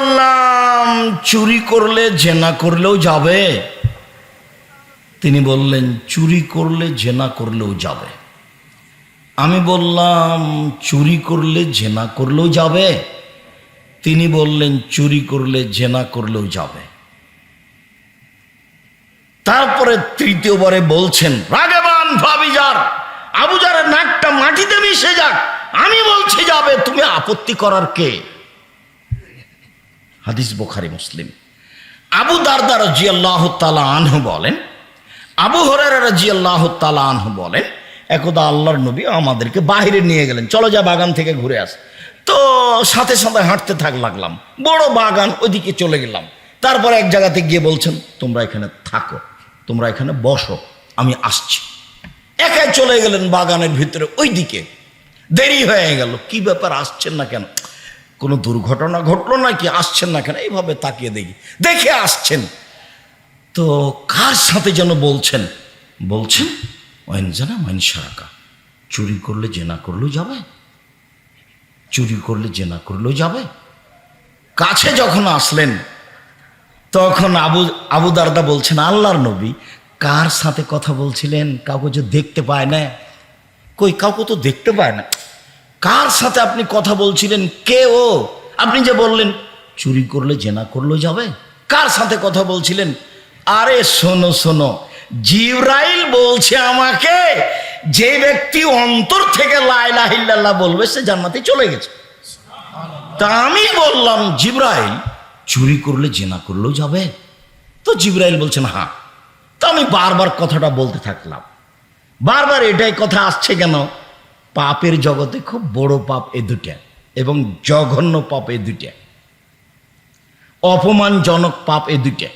বললাম, চুরি করলে জেনা করলেও যাবে? তিনি বললেন, চুরি করলে জেনা করলেও যাবে। আমি বললাম, চুরি করলে জেনা করলেও যাবে? তিনি বললেন, চুরি করলে জেনা করলেও যাবে। তারপরে তৃতীয়বারে বলছেন, রাগেবান ভাবিজার আবুজারের নাকটা মাটিতে মিশে যাক। আমি বলছি যাবে, তুমি আপত্তি করার কে? হাদিস বোখারি, মুসলিম। আবু দারদা রাজি আল্লাহ তালা আনহু বলেন, আবু হরের রাজি আল্লাহ তালা আনহু বলেন, একদা আল্লাহর নবী আমাদেরকে বাইরে নিয়ে গেলেন, চলো যা বাগান থেকে ঘুরে আস। তো সাথে সাথে হাঁটতে থাক লাগলাম, বড় বাগান ওইদিকে চলে গেলাম। তারপর এক জায়গাতে গিয়ে বলছেন, তোমরা এখানে থাকো, তোমরা এখানে বসো, আমি আসছি। একাই চলে গেলেন বাগানের ভিতরে ওই দিকে দেরি হয়ে গেল, কি ব্যাপার, আসছেন না কেন? কোনো দুর্ঘটনা ঘটলো নাকি আসছেন না কেন? এইভাবে তাকিয়ে দেখি। দেখে আসছেন। তো কার সাথে যেন বলছেন? বলছেন ওয়েন জানা ওয়েন সারাকা। চুরি করলে জেনা করলেও যাবে। চুরি করলে জেনা করলেও যাবে। কাছে যখন আসলেন, তখন আবু আবু দারদা বলছেন, আল্লাহর নবী কার সাথে কথা বলছিলেন? কাউকে যে দেখতে পায় না? কই, কাউকে তো দেখতে পায় না। কার সাথে আপনি কথা বলছিলেন? কে ও? আপনি যে বললেন, চুরি করলে, জেনা করলেও যাবে। কার সাথে কথা বলছিলেন? আরে শোনো শোনো, জিব্রাইল বলছে আমাকে, যে ব্যক্তি অন্তর থেকে লাইলাহিল্লাহ বলবে, সে জান্নাতে চলে গেছে। তা আমি বললাম, জিব্রাইল, চুরি করলে, জেনা করলেও যাবে। তো জিব্রাইল বলছেন হ্যাঁ। তো আমি বারবার কথাটা বলতে থাকলাম। বারবার এটাই কথা আসছে কেন? পাপের জগতে খুব বড় পাপ এ দুটা এবং জঘন্য পাপ এ দুটা অপমানজনক পাপ এ দুটা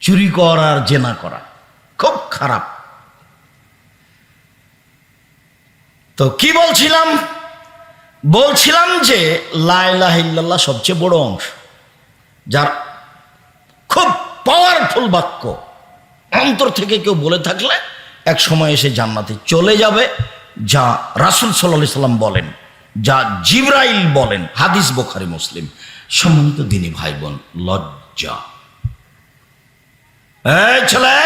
চুরি করা আর জেনা করা খুব খারাপ। তো কি বলছিলাম? বলছিলাম যে লাইলাহিল্লাহ সবচেয়ে বড় অংশ, যার খুব পাওয়ারফুল বাক্য। অন্তর থেকে কেউ বলে থাকলে এক সময় এসে জান্নাতে চলে যাবে, যা রাসুল সাল্লাহ সাল্লাম বলেন, যা জিব্রাইল বলেন, হাদিস বোখারি, মুসলিম। সম্মানিত দিনী ভাই বোন লজ্জা ছেলে!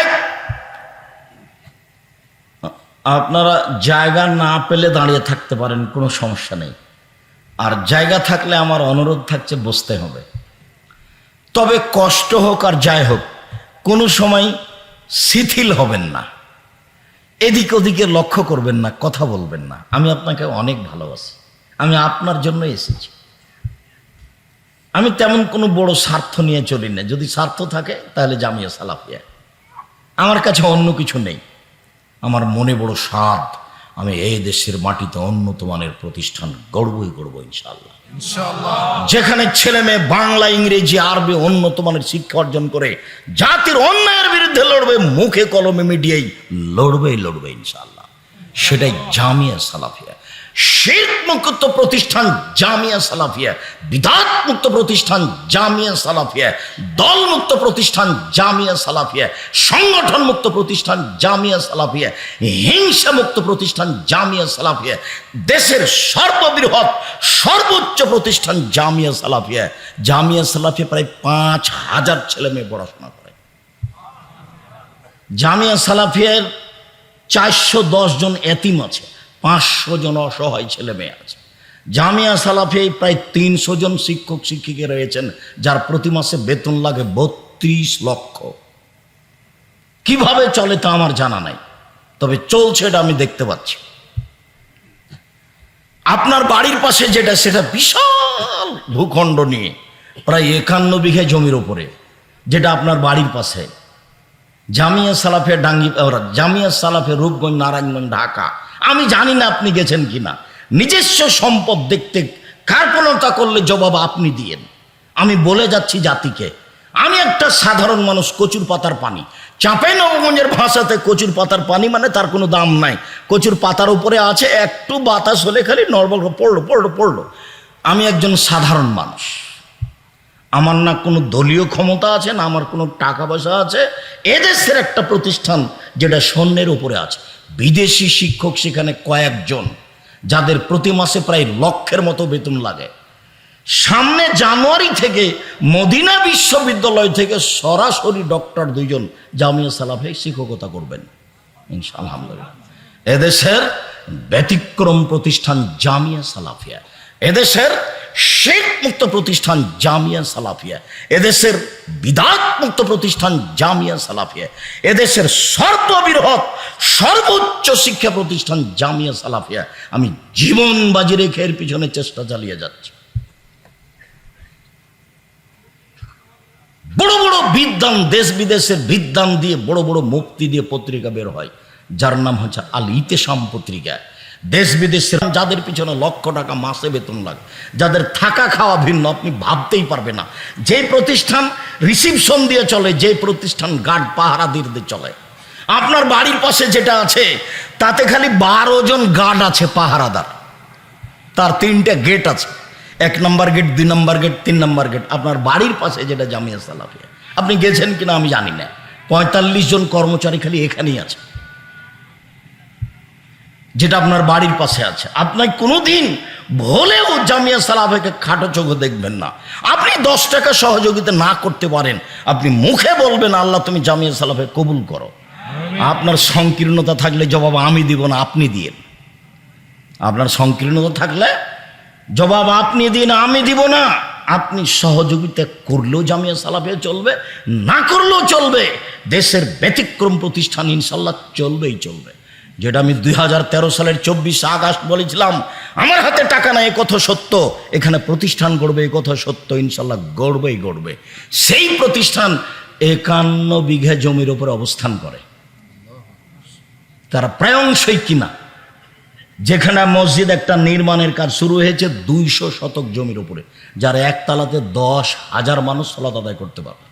আপনারা জায়গা না পেলে দাঁড়িয়ে থাকতে পারেন, কোনো সমস্যা নেই। আর জায়গা থাকলে আমার অনুরোধ থাকছে, বসতে হবে। তবে কষ্ট হোক আর যাই হোক, কোনো সময় শিথিল হবেন না। এদিক ওদিকে লক্ষ্য করবেন না, কথা বলবেন না। আমি আপনাকে অনেক ভালোবাসি। আমি আপনার জন্য এসেছি। আমি তেমন কোনো বড় স্বার্থ নিয়ে চলি না। যদি স্বার্থ থাকে, তাহলে জামিয়া সালাফিয়া। আমার কাছে অন্য কিছু নেই। আমার মনে বড় স্বাদ। আমি এই দেশের মাটিতে উন্নত মানের প্রতিষ্ঠান গড়বই গড়ব ইনশাল্লাহ যেখানে ছেলে মেয়ে বাংলা ইংরেজি আরবি উন্নত মানের শিক্ষা অর্জন করে জাতির অন্যায়ের বিরুদ্ধে লড়বে মুখে কলমে মিডিয়াই লড়বেই লড়বে ইনশাল্লাহ সেটাই জামিয়া সালাফিয়া। শির মুক্ত প্রতিষ্ঠান জামিয়া সালাফিয়া বিধাত মুক্ত প্রতিষ্ঠান জামিয়া সালাফিয়া দল মুক্ত প্রতিষ্ঠান জামিয়া সালাফিয়া সংগঠন মুক্ত প্রতিষ্ঠান জামিয়া সালাফিয়া হিংসা মুক্ত প্রতিষ্ঠান জামিয়া সালাফিয়া, দেশের সর্ববৃহৎ, সর্বোচ্চ প্রতিষ্ঠান জামিয়া সালাফিয়া। জামিয়া সালাফিয়া প্রায় পাঁচ হাজার ছেলে মেয়ে পড়াশোনা করে। জামিয়া সালাফিয়ার চারশো দশ জন এতিম আছে। পাঁচশো জন অসহায় ছেলে মেয়ে আছে। জামিয়া সালাফিয়ায় প্রায় তিনশো জন শিক্ষক, শিক্ষিকা রয়েছেন, যার প্রতি মাসে বেতন লাগে বত্রিশ লক্ষ। কীভাবে চলে তা আমার জানা নাই, তবে চলছে এটা আমি দেখতে পাচ্ছি। আপনার বাড়ির পাশে যেটা, সেটা বিশাল ভূখণ্ড নিয়ে, প্রায় একান্ন বিঘে জমির ওপরে, যেটা আপনার বাড়ির পাশে। জামিয়া সালাফে ডাঙ্গি, জামিয়া সালাফে রূপগঞ্জ, নারায়ণগঞ্জ, ঢাকা। আমি জানি না আপনি গেছেন কিনা। নিজস্ব সম্পদ দেখতে কার্পণতা করলে জবাব আপনি দিয়েন। আমি বলে যাচ্ছি জাতিকে, আমি একটা সাধারণ মানুষ, কচুর পাতার পানি। চাঁপাই নবগঞ্জের ভাষাতে কচুর পাতার পানি মানে তার কোনো দাম নাই। কচুর পাতার উপরে আছে একটু বাতাস হলে খালি নর্মাল পড়ল পড়ল পড়ল। আমি একজন সাধারণ মানুষ। আমার না কোনো দলীয় ক্ষমতা আছে, না আমার কোনো টাকা পয়সা আছে। এদেশের একটা প্রতিষ্ঠান যেটা স্বর্ণের উপরে আছে। বিদেশি শিক্ষক সেখানে কয়েকজন, যাদের প্রতি মাসে প্রায় লক্ষের মতো বেতন লাগে। সামনে জানুয়ারি থেকে মদিনা বিশ্ববিদ্যালয় থেকে সরাসরি ডক্টর দুইজন জামিয়া সালাফে শিক্ষকতা করবেন। এদেশের ব্যতিক্রম প্রতিষ্ঠান জামিয়া সালাফিয়া। এদেশের মুক্ত প্রতিষ্ঠান জামিয়া সালাফিয়া। এদেশের বিদাত মুক্ত প্রতিষ্ঠান জামিয়া সালাফিয়া। এদেশের সর্ববৃহৎ সর্বোচ্চ শিক্ষা প্রতিষ্ঠান জামিয়া সালাফিয়া। আমি জীবন বাজি রেখে এর পিছনে চেষ্টা চালিয়ে যাচ্ছি। বড় বড় বিদ্যান দেশ বিদেশের বিদ্যান দিয়ে বড় বড় মুক্তি দিয়ে পত্রিকা বের হয়। যার নাম হচ্ছে আল ইতেসাম পত্রিকা। দেশ বিদেশের যাদের পিছনে লক্ষ টাকা মাসে বেতন লাগে, যাদের থাকা খাওয়া ভিন্ন, আপনি ভাবতেই পারবে না। যে প্রতিষ্ঠান রিসিপশন দিয়ে চলে, যে প্রতিষ্ঠান গার্ড পাহারা দিয়ে চলে। আপনার বাড়ির পাশে যেটা আছে, তাতে খালি বারো জন গার্ড আছে পাহারাদার। তার তিনটা গেট আছে। এক নম্বর গেট দুই নম্বর গেট তিন নম্বর গেট আপনার বাড়ির পাশে যেটা জামিয়া সালাফিয়া। আপনি গেছেন কিনা আমি জানি না। পঁয়তাল্লিশ জন কর্মচারী খালি এখানেই আছে। যেটা আপনার বাড়ির পাশে আছে। আপনি কোনোদিন ভুলেও জামিয়া সালাফেকে খাটো চোখে দেখবেন না। আপনি দশ টাকা সহযোগিতা না করতে পারেন আপনি মুখে বলবেন আল্লাহ তুমি জামিয়া সালাফে কবুল করো। আপনার সংকীর্ণতা থাকলে জবাব আমি দিব না আপনি দিয়েন। আপনার সংকীর্ণতা থাকলে জবাব আপনি দিন আমি দিব না। আপনি সহযোগিতা করলেও জামিয়া সালাফিয়া চলবে না করলেও চলবে। দেশের ব্যতিক্রম প্রতিষ্ঠান ইনশাল্লাহ চলবেই চলবে। যেটা আমি দুই হাজার তেরো সালের চব্বিশ আগস্ট বলেছিলাম, আমার হাতে টাকা নাই কথা সত্য। এখানে প্রতিষ্ঠান গড়বে, এ কথা সত্য, ইনশাল্লাহ গড়বেই গড়বে। সেই প্রতিষ্ঠান একান্ন বিঘা জমির ওপরে অবস্থান করে। তারা প্রায়ংশই কিনা। যেখানে মসজিদ একটা নির্মাণের কাজ শুরু হয়েছে দুইশো শতক জমির উপরে, যার একতলাতে দশ হাজার মানুষ সলাত আদায় করতে পারবে।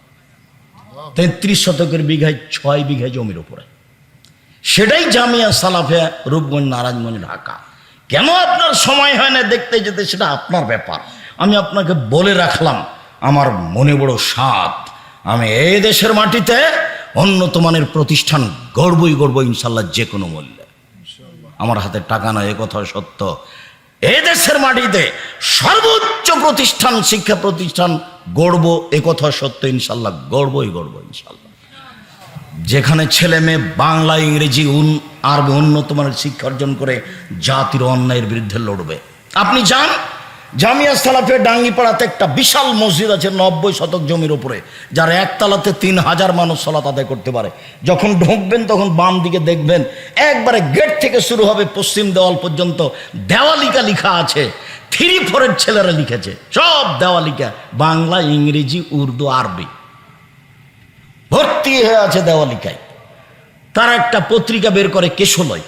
তেত্রিশ শতকের বিঘায় ছয় বিঘায় জমির উপরে। সেটাই জামিয়া সালাফিয়া রূপগঞ্জ নারায়ণগঞ্জ ঢাকা। কেন আপনার সময় হয় না দেখতে যেতে সেটা আপনার ব্যাপার। আমি আপনাকে বলে রাখলাম, আমার মনে বড় স্বাদ। আমি এই দেশের মাটিতে উন্নত মানের প্রতিষ্ঠান গড়বই গড়ব ইনশাল্লাহ যে কোনো মূল্যে। আমার হাতে টাকা নয় কথা সত্য। এ দেশের মাটিতে সর্বোচ্চ প্রতিষ্ঠান, শিক্ষা প্রতিষ্ঠান গড়ব কথা সত্য, ইনশাল্লাহ গড়বই গড়ব, ইনশাল্লাহ। যেখানে ছেলে মেয়ে বাংলা, ইংরেজি, উন, আরবি উন্নত শিক্ষা অর্জন করে জাতির অন্যায়ের বিরুদ্ধে লড়বে। আপনি যান, জামিয়া সালাফের ডাঙ্গিপাড়াতে একটা বিশাল মসজিদ আছে নব্বই শতক জমির উপরে, যার একতলাতে তিন হাজার মানুষ সলাত আদায় করতে পারে। যখন ঢুকবেন, তখন বাম দিকে দেখবেন, একবারে গেট থেকে শুরু হবে পশ্চিম দেওয়াল পর্যন্ত দেওয়ালিকা লিখা আছে। থ্রি ফোরের ছেলেরা লিখেছে, সব দেওয়ালিকা, বাংলা, ইংরেজি, উর্দু, আরবি। ভর্তি হয়ে আছে দেওয়ালিকায়। তারা একটা পত্রিকা বের করে কেশলয়।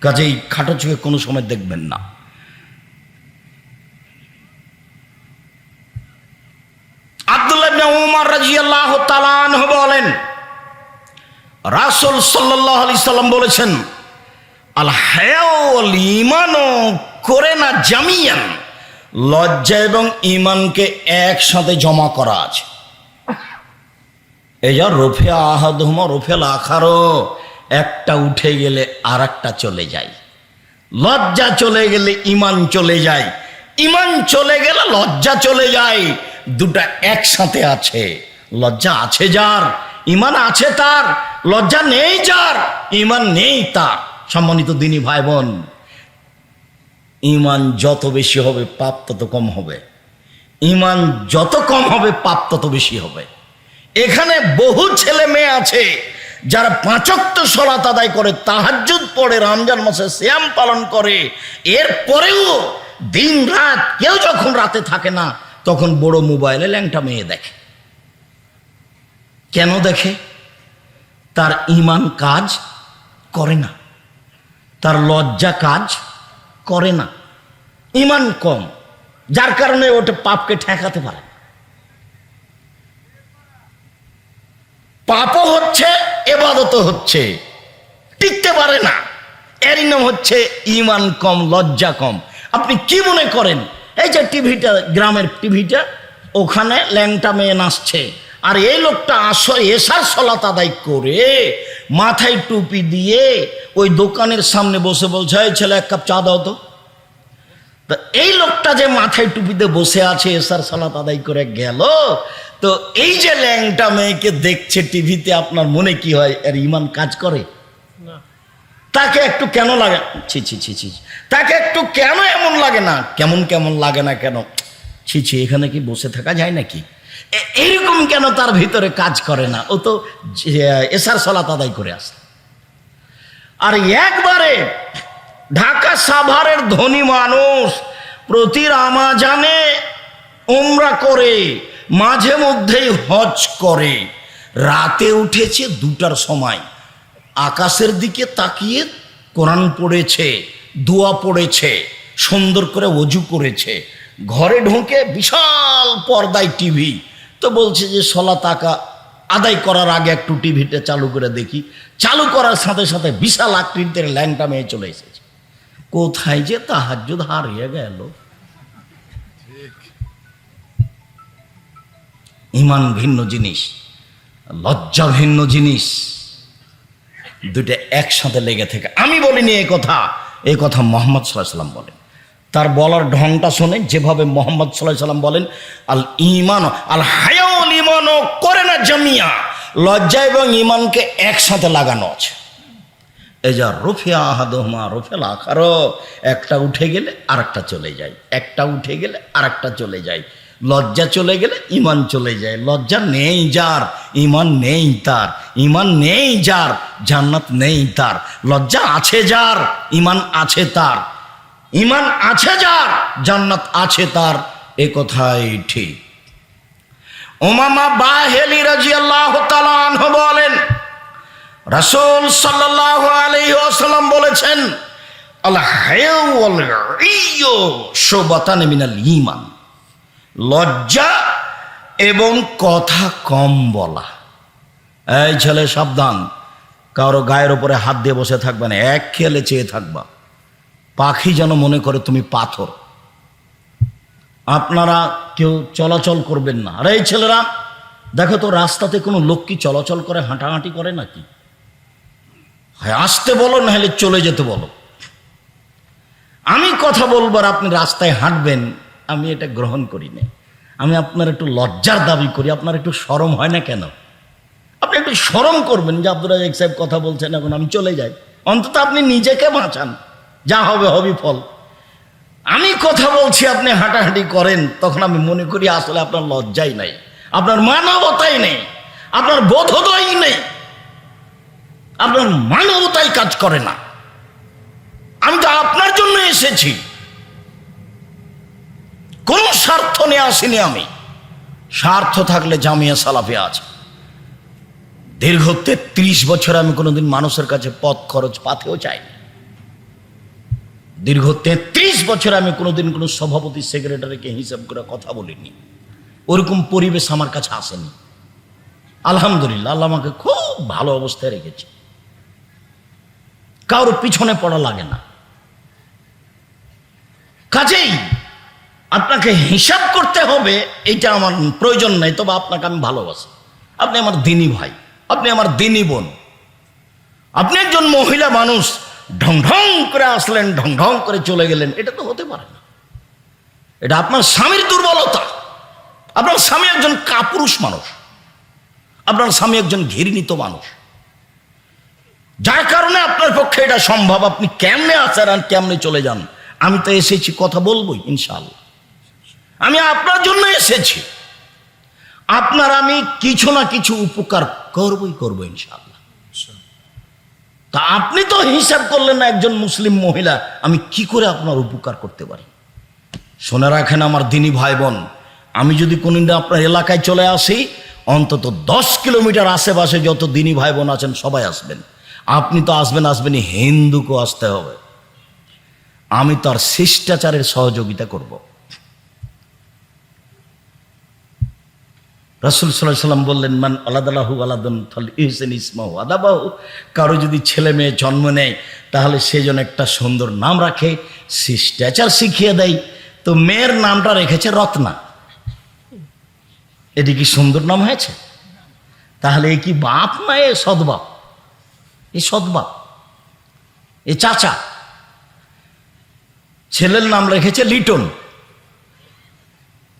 কাজেই খাটো চোখে কোনো সময় দেখবেন না। আব্দুল্লাহ উমর রাদিয়াল্লাহু তাআলা আনহু বলেন, রাসূল সাল্লাল্লাহু আলাইহি সাল্লাম বলেছেন, আল হায়াউল ঈমানও করে না জামিয়ান। লজ্জা এবং ঈমানকে একসাথে জমা করা আছে। এই যা রফে আহাদুমা রফেল আখারও একটা উঠে গেলে আর একটা চলে যায়। লজ্জা চলে গেলে ইমান চলে যায়। ইমান চলে গেলে লজ্জা চলে যায়। দুটা একসাথে আছে। লজ্জা আছে যার ইমান আছে তার, লজ্জা নেই যার ইমান নেই তার। সম্মানিত দিনী ভাই বোন ইমান যত বেশি হবে, পাপ তত কম হবে। ইমান যত কম হবে, পাপ তত বেশি হবে। এখানে বহু ছেলে মেয়ে আছে, যারা পাঁচক্ত সলাত আদায় করে, তাহাজ্জুদ পড়ে, রমজান মাসে শ্যাম পালন করে। এর পরেও দিন রাত কেউ যখন রাতে থাকে না, তখন বড় মোবাইলে ল্যাংটা মেয়ে দেখে। কেন দেখে? তার ইমান কাজ করে না। তার লজ্জা কাজ করে না। ইমান কম, যার কারণে ওটা পাপকে ঠেকাতে পারে। পাপও হচ্ছে এবাদত হচ্ছে। টিকতে পারে না। এরই নাম হচ্ছে ইমান কম, লজ্জা কম। আপনি কি মনে করেন? এই যে টিভিটা, গ্রামের টিভিটা, ওখানে ল্যাংটা মেয়ে নাচছে। আর এই লোকটা আসো এসার সলাত আদায় করে, মাথায় টুপি দিয়ে ওই দোকানের সামনে বসে বলছে, এই ছেলে, এক কাপ চা দাও তো। তো এই লোকটা যে মাথায় টুপিতে বসে আছে, এসার সালাত আদায় করে গেল তো এই যে ল্যাংটা মেয়েকে দেখছে টিভিতে আপনার মনে কি হয়? এর ইমান কাজ করে? তাকে একটু কেন লাগে? ছি ছি ছি ছি তাকে একটু কেন এমন লাগে না? কেমন কেমন লাগে না কেন? ছি ছি এখানে কি বসে থাকা যায় নাকি? এইরকম কেন তার ভিতরে কাজ করে না? ও তো এসার সলাত আদায় করে আসে আর একবারে ঢাকা সাভারের ধনী মানুষ প্রতি রামাজানে উমরা করে মাঝে মধ্যেই হজ করে। রাতে উঠেছে দুটার সময়। আকাশের দিকে তাকিয়ে কোরআন পড়েছে, দোয়া পড়েছে, সুন্দর করে অজু করেছে। ঘরে ঢুকে বিশাল পর্দায় টিভি। তো বলছে যে, সলা টাকা আদায় করার আগে একটু টিভিটা চালু করে দেখি। চালু করার সাথে সাথে বিশাল আকৃতির ল্যাংটা মেয়ে চলে এসেছে। কোথায় যে তাহাজ্জুদ হারিয়ে গেল। ইমান ভিন্ন জিনিস, লজ্জা ভিন্ন জিনিস, দুইটা একসাথে লেগে থেকে। আমি বলিনি এই কথা এই কথা মোহাম্মদ সাল্লাহ সাল্লাম বলেন। তার বলার ঢংটা শোনে যেভাবে মোহাম্মদ সাল্লাহ সাল্লাম বলেন, আল ইমান আল হায়াউল ইমানও করে না জামিয়া, লজ্জা এবং ইমানকে একসাথে লাগানো আছে। এই যা রফিয়া আহাদহমা রফেল আখারো, একটা উঠে গেলে আরেকটা চলে যায়, একটা উঠে গেলে আরেকটা চলে যায়। লজ্জা চলে গেলে ইমান চলে যায়। লজ্জা নেই যার ইমান নেই তার। ইমান নেই যার, জান্নাত নেই তার। লজ্জা আছে যার ইমান আছে তার। ইমান আছে যার, জান্নাত আছে তার। এ কথাই ঠিক। ওমামা বাহেলি তাআলা আনহু বলেন, রাসূল সাল্লাল্লাহু আলাইহি ওয়াসাল্লাম বলেছেন, আল হায়াউ ওয়াল ইয়ু শুবাতান মিনাল ঈমান। লজ্জা এবং কথা কম বলা। এই ছেলে, সাবধান। কারও গায়ের উপরে হাত দিয়ে বসে থাকবে না, এক খেলে চেয়ে থাকবা। পাখি যেন মনে করে তুমি পাথর। আপনারা কেউ চলাচল করবেন না। আরে এই ছেলেরা, দেখো তো, রাস্তাতে কোনো লোক কি চলাচল করে, হাঁটাহাঁটি করে নাকি? হয়, আসতে বলো, নাহলে চলে যেতে বলো। আমি কথা বলবার আপনি রাস্তায় হাঁটবেন আমি এটা গ্রহণ করি না আমি আপনার একটু লজ্জার দাবি করি, আপনার একটু সরম হয় না কেন? আপনি একটু সরম করবেন যে আব্দুল রাজাক সাহেব কথা বলছেন, এখন আমি চলে যাই। অন্তত আপনি নিজেকে বাঁচান, যা হবে হবি ফল। আমি কথা বলছি, আপনি হাঁটাহাঁটি করেন, তখন আমি মনে করি আসলে আপনার লজ্জাই নাই, আপনার মানবতাই নেই, আপনার বোধোদয় নেই। আপনার মানবতাই কাজ করে না। আমি তো আপনার জন্য এসেছি। কোন স্বার্থ নিয়ে আসিনি আমি। স্বার্থ থাকলে জামিয়া সালাফে আছে। দীর্ঘ তেত্রিশ বছর আমি কোনোদিন মানুষের কাছে পথ খরচ পাতেও চাইনি। দীর্ঘ তেত্রিশ বছর আমি কোনোদিন কোনো সভাপতি, সেক্রেটারিকে হিসাব করে কথা বলিনি। ওরকম পরিবেশ আমার কাছে আসেনি। আলহামদুলিল্লাহ, আল্লাহ আমাকে খুব ভালো অবস্থায় রেখেছে। কারোর পিছনে পড়া লাগে না। কাজেই আপনাকে হিসাব করতে হবে এটা আমার প্রয়োজন নাই, তবে আপনাকে আমি ভালোবাসি। আপনি আমার দিনী ভাই, আপনি আমার দিনী বোন। আপনি একজন মহিলা মানুষ, ঢং ঢং করে আসলেন, ঢং ঢং করে চলে গেলেন, এটা তো হতে পারে না। এটা আপনার স্বামীর দুর্বলতা। আপনার স্বামী একজন কাপুরুষ মানুষ। আপনার স্বামী একজন ঘৃণিত মানুষ। যার কারণে আপনার পক্ষে এটা সম্ভব। আপনি কেমনে আসেন আর কেমনে চলে যান? আমি তো এসেছি, কথা বলবোই ইনশাল্লাহ আমি আপনার জন্য এসেছি। আপনার আমি কিছু না কিছু উপকার করবই করব ইনশাল্লাহ তা আপনি তো হিসাব করলেন না একজন মুসলিম মহিলা, আমি কি করে আপনার উপকার করতে পারি? শুনে রাখেন আমার দিনী ভাই বোন আমি যদি কোনদিন আপনার এলাকায় চলে আসি, অন্তত দশ কিলোমিটার আশেপাশে যত দিনী ভাই বোন আছেন সবাই আসবেন। আপনি তো আসবেন, আসবেনই, হিন্দুকেও আসতে হবে। আমি তার শিষ্টাচারের সহযোগিতা করব। রাসুল সাল্লাহ সাল্লাম বললেন, মান আলাদালাহু আলাদন ফল ইহসেন ইসমাহু আদাবাহু। কারও যদি ছেলে মেয়ে জন্ম নেয়, তাহলে সে যেন একটা সুন্দর নাম রাখে, শিষ্টাচার শিখিয়ে দেয়। তো মেয়ের নামটা রেখেছে রত্না। এটি কি সুন্দর নাম হয়েছে? তাহলে এ কি বাপ না এ সদবাপ এ সদবাপ এ চাচা। ছেলের নাম রেখেছে লিটন।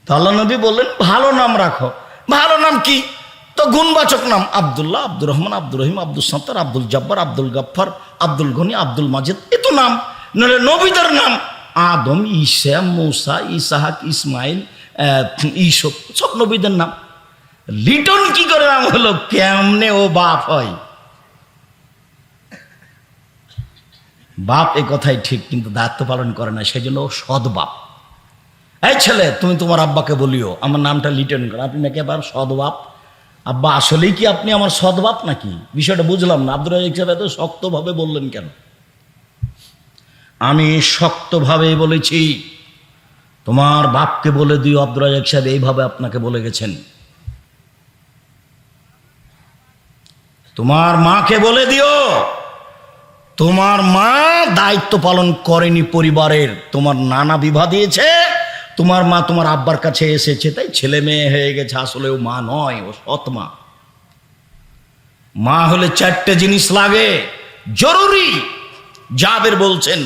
তো নবী বললেন, ভালো নাম রাখো। ভালো নাম কি? তো গুণবাচক নাম আব্দুল্লাহ, আব্দুর রহমান, আব্দুর রহিম আব্দুল সত্তার, আব্দুল জব্বার, আব্দুল গফ্ফার, আব্দুল গনি, আব্দুল মাজিদ। এ তো নাম। নাহলে নবীদের নাম আদম, ঈসা, মৌসা, ইসাহাক, ইসমাইল ঈসব সব নবীদের নাম। লিটন কি করে নাম হলো? কেমনে ও বাপ হয়? বাপ এ কথাই ঠিক, কিন্তু দায়িত্ব পালন করে না সেই জন্য ও সৎ বাপ। এই ছেলে, তুমি তোমার আব্বাকে বলিও, আমার নামটা লিটন করো। আপনি নাকি আবার সৎ বাপ আব্বা, আসলেই কি আপনি আমার সৎ বাপ নাকি? বিষয়টা বুঝলাম না। আব্দুল রাজাক সাহেব এত শক্তভাবে বললেন কেন? আমি শক্তভাবে বলেছি, তোমার বাপকে বলে দিও আব্দুল রাজাক সাহেব এইভাবে আপনাকে বলে গেছেন। তোমার মাকে বলে দিও, তোমার মা দায়িত্ব পালন করেনি পরিবারের, তোমার নানা বিবাহ দিয়েছে। তোমার মা তোমার আব্বার কাছে এসেছে, তাই ছেলে মেয়ে হয়ে গেছে, আসলে ও মা নয়, ও সৎ মা। মা হলে চারটে জিনিস লাগে, জরুরি। জাবের বলছেন,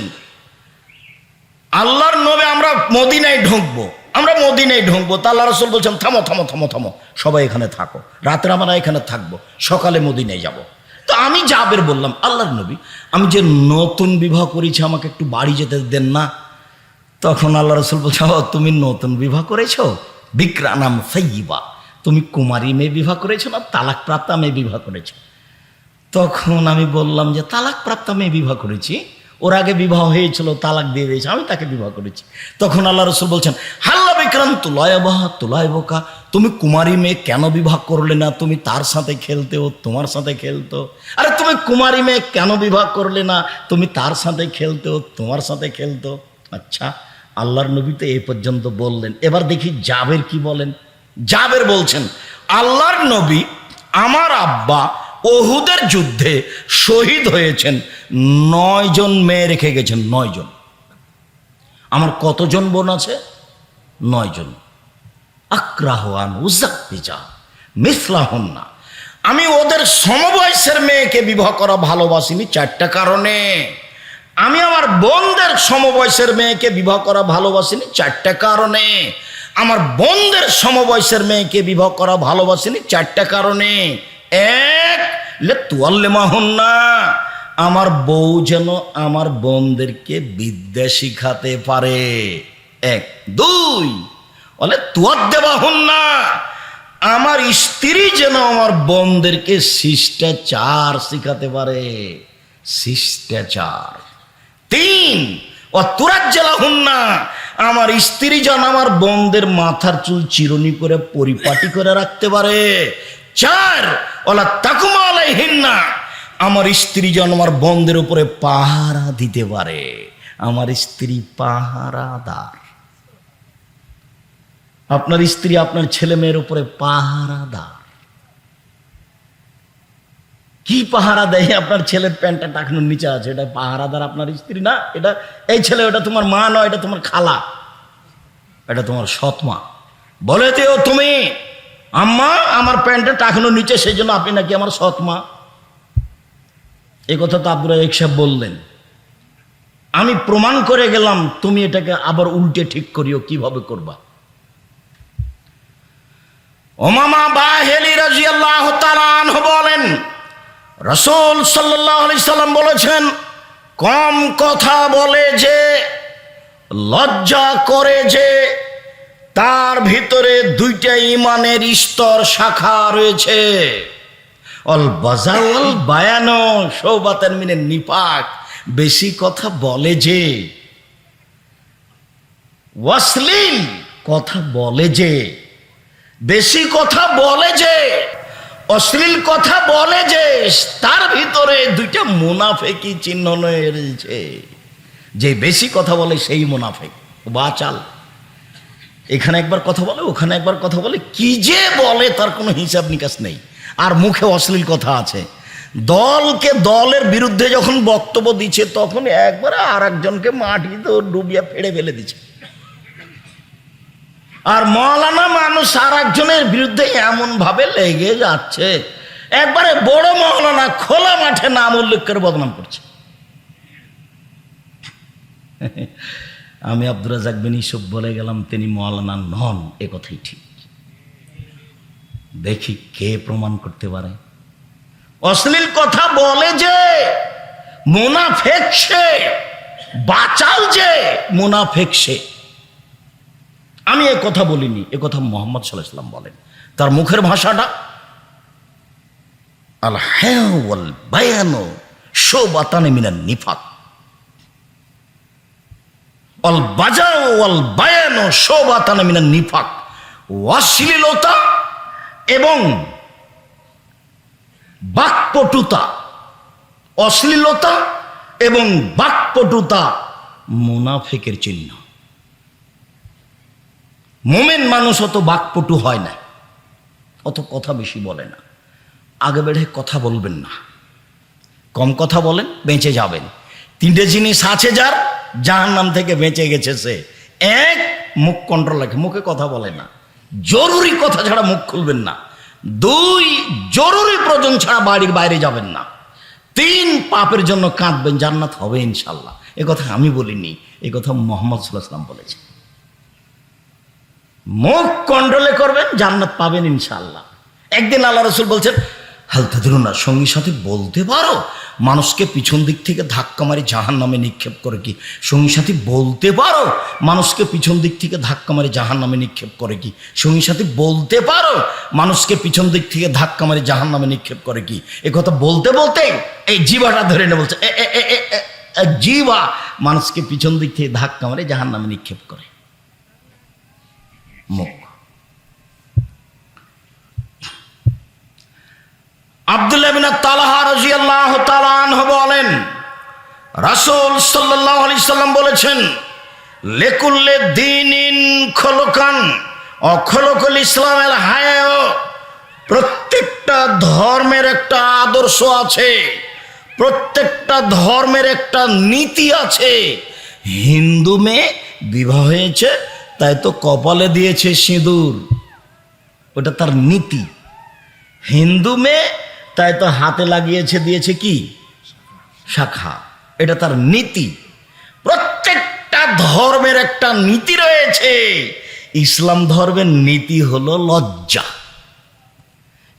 আল্লাহর নবে আমরা মদিনায় ঢুকবো, আমরা মদিনায় ঢুকবো, তা আল্লাহ রসুল বলছেন, থামো থামো থামো থামো, সবাই এখানে থাকো, রাতের আমরা এখানে থাকব, সকালে মদিনায় যাব। তো আমি জাবের বললাম, আল্লাহর নবী, আমি যে নতুন বিবাহ করেছি, আমাকে একটু বাড়ি যেতে দেন না। তখন আল্লাহ রসুল বলছে "ও, তুমি নতুন বিবাহ করেছ? বিক্রানাম সৈবা তুমি কুমারী মেয়ে বিবাহ করেছ না তালাক প্রাপ্তা মেয়ে বিবাহ করেছ? তখন আমি বললাম যে তালাক প্রাপ্ত মেয়ে বিবাহ করেছি। ওর আগে বিবাহ হয়েছিল তালাক দিয়ে দিয়েছে আমি তাকে বিবাহ করেছি। তখন আল্লাহ রসুল বলছেন হাল্লা বিক্রান্ত তুলয় বাহা তুলয় বোকা। তুমি কুমারী মেয়ে কেন বিবাহ করলে না? তুমি তার সাথে খেলতে ও তোমার সাথে খেলতো। আরে তুমি কুমারী মেয়ে কেন বিবাহ করলে না? তুমি তার সাথে খেলতে ও তোমার সাথে খেলতো। আচ্ছা আল্লাহর নবী তো এই পর্যন্ত বললেন। এবার দেখি জাবের কি বলেন। জাবের বলছেন, আল্লাহর নবী আমার আব্বা ওহুদের যুদ্ধে শহীদ হয়েছেন। নয় জন মেয়ে রেখে গেছেন, নয় জন। আমার কতজন বোন আছে? নয় জন। আক্রাহান উজাক্তিজা মিসলাহন না আমি ওদের সমবয়সের মেয়েকে বিবাহ করা ভালোবাসিনি চারটা কারণে। আমি আমার বোনদের সমবয়সের মেয়েকে বিবাহ করা ভালোবাসিনি চারটা কারণে। আমার বোনদের সমবয়সের মেয়েকে বিবাহ করা ভালোবাসিনি চারটা কারণে। এক, লে তুয়াল্লে মাহন না আমার বউ যেন আমার বোনদেরকে বিদ্যা শিখাতে পারে। এক, দুই বলে তুয়ার দেওয়া হন না আমার স্ত্রী যেন আমার বোনদেরকে শিষ্টাচার শিখাতে পারে। শিষ্টাচার। তিন। ও তুরাজ্জালা হন না আমার স্ত্রী যেন আমার বন্ধের মাথার চুল চিরুনি করে পরিপাটি করে রাখতে পারে। চার ওলা তাকুমা আলাইহিন না আমার স্ত্রী যেন আমার বন্ধের উপরে পাহারা দিতে পারে। আমার স্ত্রী পাহারাদার। আপনার স্ত্রী আপনার ছেলে মেয়ের উপরে পাহারাদার। কি পাহারা দেয়? আপনার ছেলের প্যান্টটা টাকানোর নিচে আছে। এটা পাহারাদার আপনার স্ত্রী না? এটা এই ছেলে, ওটা তোমার মা নয়, এটা তোমার খালা। এটা তোমার সৎ মা। বলে দিও তুমি, আম্মা, আমার প্যান্টটা টাকানোর নিচে সেই জন্য আপনি নাকি আমার সৎ মা। এই কথা তো আব্দুল এক সাহেব বললেন। আমি প্রমাণ করে গেলাম, তুমি এটাকে আবার উল্টে ঠিক করিও, কীভাবে করবা? ওমামা বাহেলি রাজিয়াল্লাহ বলেন রসুল সাল্লাম বলেছেন, কম কথা বলে যে, লজ্জা করে যে, তার ভিতরে দুইটা ইমানের স্তর শাখা রয়েছে। অল বাজাওয়াল বায়ানো সৌবাতের মিনে নিপাক বেশি কথা বলে যে, ওয়াসলিম কথা বলে যে, বেশি কথা বলে যে অশ্লীল কথা বলে যে, তার ভিতরে দুইটা মুনাফেকি চিহ্ন রয়েছে। যে বেশি কথা বলে সেই মুনাফেক। বাচাল এখানে একবার কথা বলে, ওখানে একবার কথা বলে, কি যে বলে তার কোনো হিসাব নিকাশ নেই। আর মুখে অশ্লীল কথা আছে। দলকে দলের বিরুদ্ধে যখন বক্তব্য দিচ্ছে, তখন একবারে আর একজনকে মাটিতে ডুবিয়া ফেড়ে ফেলে দিচ্ছে। আর মৌলানা মানুষ আর একজনের বিরুদ্ধে এমন ভাবে লেগে যাচ্ছে। একবারে বড় মহলানা খোলা মাঠে নাম উল্লেখ করে বদনাম করছে। আমি আব্দুর রাজাক বিন ইসব বলে গেলাম, তিনি মৌলানা নন, এ কথাই ঠিক। দেখি কে প্রমাণ করতে পারে। অশ্লীল কথা বলে যে, মুনাফেক সে বাচাল যে, মুনাফেক সে। আমি এ কথা বলিনি, এ কথা মোহাম্মদ সাল্লাম বলেন। তার মুখের ভাষাটা, আল নিফাক। অল বাজাও অল নিফাক। অশ্লীলতা এবং বাকপটুতা, অশ্লীলতা এবং বাকপটুতা মুনাফেকের চিহ্ন। মোমেন মানুষ অত বাকপটু হয় না। অত কথা বেশি বলে না। আগে বেড়ে কথা বলবেন না। কম কথা বলেন, বেঁচে যাবেন। তিনটে জিনিস আছে যার জাহান নাম থেকে বেঁচে গেছে সে। এক, মুখ কন্ট্রোল রাখে। মুখে কথা বলে না। জরুরি কথা ছাড়া মুখ খুলবেন না। দুই, জরুরি প্রয়োজন ছাড়া বাড়ির বাইরে যাবেন না। তিন, পাপের জন্য কাঁদবেন। জান্নাত হবে ইনশাল্লাহ। এ কথা আমি বলিনি। এ কথা মোহাম্মদ সাল্লাহাম বলেছে মুখ কন্ট্রোলে করবেন, জান্নাত পাবেন ইনশাল্লাহ একদিন আল্লাহ রসুল বলছেন হালতা ধরুন না সঙ্গী সাথে বলতে পারো? মানুষকে পিছন দিক থেকে ধাক্কা মারি জাহান নামে নিক্ষেপ করে কি? সঙ্গী সাথী বলতে পারো? মানুষকে পিছন দিক থেকে ধাক্কা মারি জাহান নামে নিক্ষেপ করে কি? সঙ্গী সাথী বলতে পারো? মানুষকে পিছন দিক থেকে ধাক্কা মারি জাহান নামে নিক্ষেপ করে কি? এ কথা বলতে বলতে এই জিবাটা ধরে নে বলছে জিবা মানুষকে পিছন দিক থেকে ধাক্কা মারি জাহান নামে নিক্ষেপ করে। মুখ। আব্দুল্লাহ তালাহা রাজিয়াল্লাহু তাআলা আনহু বলেন বলেছেন ইসলামের প্রত্যেকটা ধর্মের একটা আদর্শ আছে, প্রত্যেকটা ধর্মের একটা নীতি আছে। হিন্দু মেয়ে বিবাহ হয়েছে তাই তো কপালে দিয়েছে সিঁদুর। ওটা তার নীতি। হিন্দু মেয়ে, তাই তো হাতে লাগিয়েছে, দিয়েছে কি? শাখা। এটা তার নীতি। প্রত্যেকটা ধর্মের একটা নীতি রয়েছে। ইসলাম ধর্মের নীতি হলো লজ্জা।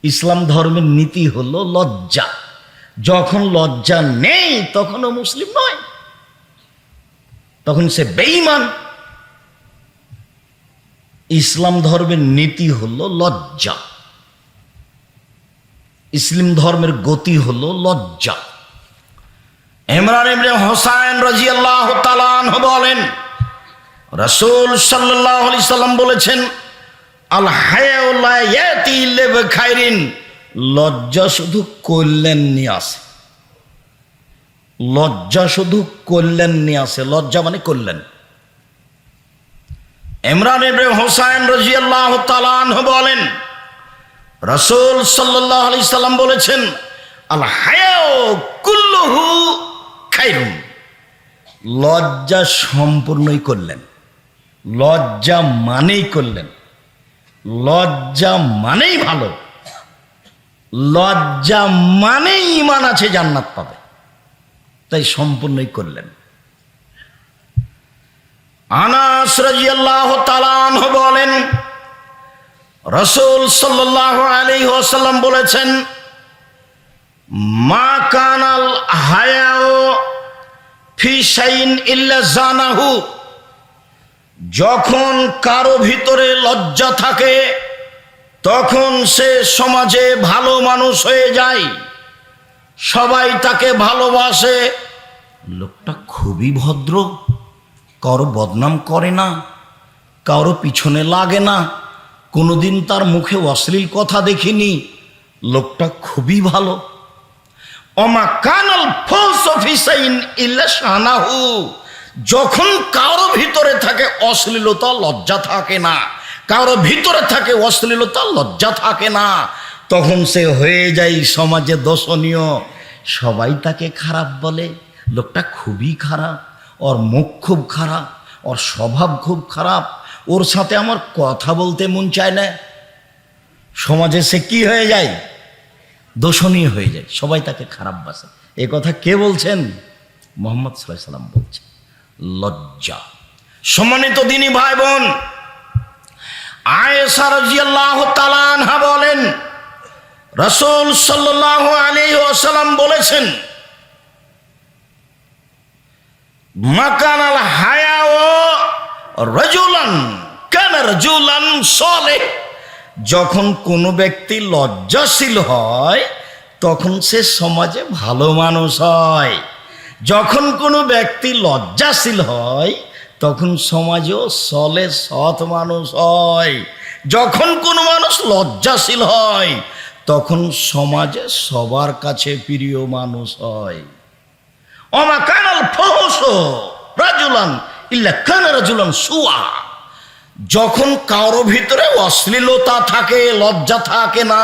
ইসলাম ধর্মের নীতি হলো লজ্জা। যখন লজ্জা নেই, তখনও মুসলিম নয়। তখন সে বেঈমান। ইসলাম ধর্মের নীতি হলো লজ্জা। ইসলিম ধর্মের গতি হলো লজ্জা। ইমরান হোসাইন রাজিয়াল্লাহ তালান বলেন, রাসূল আলাইহি সাল্লাম বলেছেন, আল বিখাইরিন লজ্জা শুধু কল্যাণ নিয়ে আসে লজ্জা শুধু কল্যাণ নিয়ে আসে লজ্জা মানে কল্যাণ। ইমরান ইবনে হোসাইন রাজিয়াল্লাহু তালান বলেন, রসুল সাল্লাহ আলি সাল্লাম বলেছেন, আল কুল্লুহু খাইরুন। লজ্জা সম্পূর্ণই করলেন। লজ্জা মানেই করলেন। লজ্জা মানেই ভালো। লজ্জা মানেই ইমান আছে জান্নাত পাবে। তাই সম্পূর্ণই করলেন। আনাস রাজিয়াল্লাহু তাআলা আনহু বলেন, রসুল সাল্লাহ আলী ওসাল্লাম বলেছেন, মা কানাল হায়াও ফিসাইন ইল্লা জানাহু। যখন কারও ভিতরে লজ্জা থাকে, তখন সে সমাজে ভালো মানুষ হয়ে যায়। সবাই তাকে ভালোবাসে। লোকটা খুবই ভদ্র। কারও বদনাম করে না, কারও পিছনে লাগে না। কোনোদিন তার মুখে অশ্লীল কথা দেখিনি। লোকটা খুবই ভালো। অমা কানাল শানাহু যখন কারও ভিতরে থাকে অশ্লীলতা, লজ্জা থাকে না। কারও ভিতরে থাকে অশ্লীলতা, লজ্জা থাকে না। তখন সে হয়ে যায় সমাজে দর্শনীয়। সবাই তাকে খারাপ বলে। লোকটা খুবই খারাপ। ওর মুখ খুব খারাপ, ওর স্বভাব খুব খারাপ, ওর সাথে আমার কথা বলতে মন চায় না। সমাজে সে কি হয়ে যায়? দোষণীয় হয়ে যায়। সবাই তাকে খারাপ বাসে। এ কথা কে বলছেন? মোহাম্মদ সাল্লাহ সাল্লাম বলছেন, লজ্জা। সম্মানিত দিনী ভাই বোন আয়েশা রাদিয়াল্লাহু তাআলা আনহা বলেন, রাসূল সাল্লাল্লাহু আলাইহি ওয়াসাল্লাম বলেছেন মাকানাল হায়াও রাজুলান, কানা রাজুলান সালেহ যখন কোনো ব্যক্তি লজ্জাশীল হয়, তখন সে সমাজে ভালো মানুষ হয়। যখন কোনো ব্যক্তি লজ্জাশীল হয়, তখন সমাজেও সলে সৎ মানুষ হয়। যখন কোনো মানুষ লজ্জাশীল হয়, তখন সমাজে সবার কাছে প্রিয় মানুষ হয়। অমা কানাল রাজুলান রাজুলান সুয়া। যখন কারও ভিতরে অশ্লীলতা থাকে, লজ্জা থাকে না।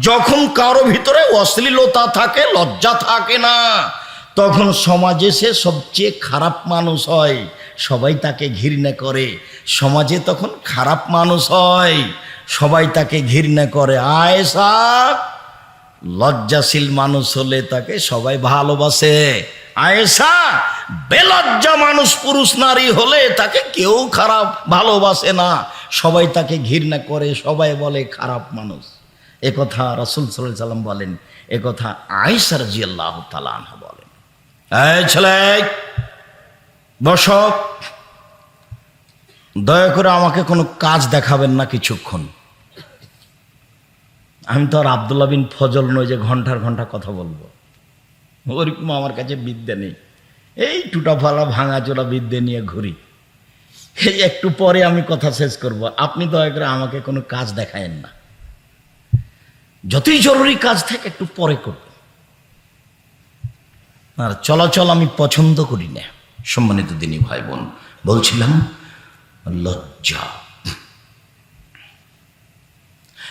যখন কারও ভিতরে অশ্লীলতা থাকে, লজ্জা থাকে না। তখন সমাজে সে সবচেয়ে খারাপ মানুষ হয়, সবাই তাকে ঘৃণা করে। সমাজে তখন খারাপ মানুষ হয়, সবাই তাকে ঘৃণা করে। আয়েশা লজ্জাশীল মানুষ হলে তাকে সবাই ভালোবাসে। আয়েশা, বেলজ্জা মানুষ, পুরুষ, নারী হলে তাকে কেউ খারাপ ভালোবাসে না। সবাই তাকে ঘৃণা করে, সবাই বলে খারাপ মানুষ। একথা রাসুল সাল্লাহ সাল্লাম বলেন একথা আয়েশার জিয়াল্লাহ তালান বলেন। ছেলে বসক দয়া করে আমাকে কোনো কাজ দেখাবেন না কিছুক্ষণ। আমি তো আর আবদুল্লাহ বিন ফজল নই যে ঘণ্টার ঘণ্টা কথা বলব। ওরকম আমার কাছে বিদ্যা নেই। এই টুটা ফালা ভাঙা চোরা বিদ্যে নিয়ে ঘুরি। এই একটু পরে আমি কথা শেষ করব। আপনি দয়া করে আমাকে কোনো কাজ দেখায়েন না। যতই জরুরি কাজ থাকে, একটু পরে করব। আর চলাচল আমি পছন্দ করি না, সম্মানিত দিনী ভাই বোন। বলছিলাম, লজ্জা।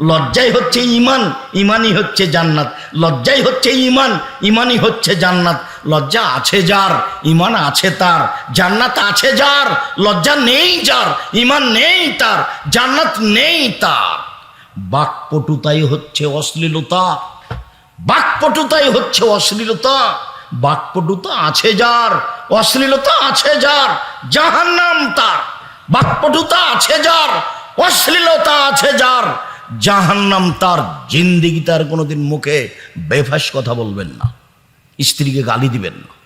লজ্জাই হচ্ছে ইমান ইমানই হচ্ছে জান্নাত। লজ্জাই হচ্ছে ইমান ইমানই হচ্ছে জান্নাত। লজ্জা আছে যার ইমান আছে তার। জান্নাত আছে যার, লজ্জা নেই যার ইমান নেই তার, জান্নাত নেই তার। বাকপটুতাই হচ্ছে অশ্লীলতা, বাকপটুতাই হচ্ছে অশ্লীলতা। বাকপটুতা আছে যার, অশ্লীলতা আছে যার, জাহান্নাম তার। বাকপটুতা আছে যার, অশ্লীলতা আছে যার। জাহান্নাম তার জিন্দিগি তার কোনোদিন মুখে বেফাস কথা বলবেন না। স্ত্রীকে গালি দিবেন না।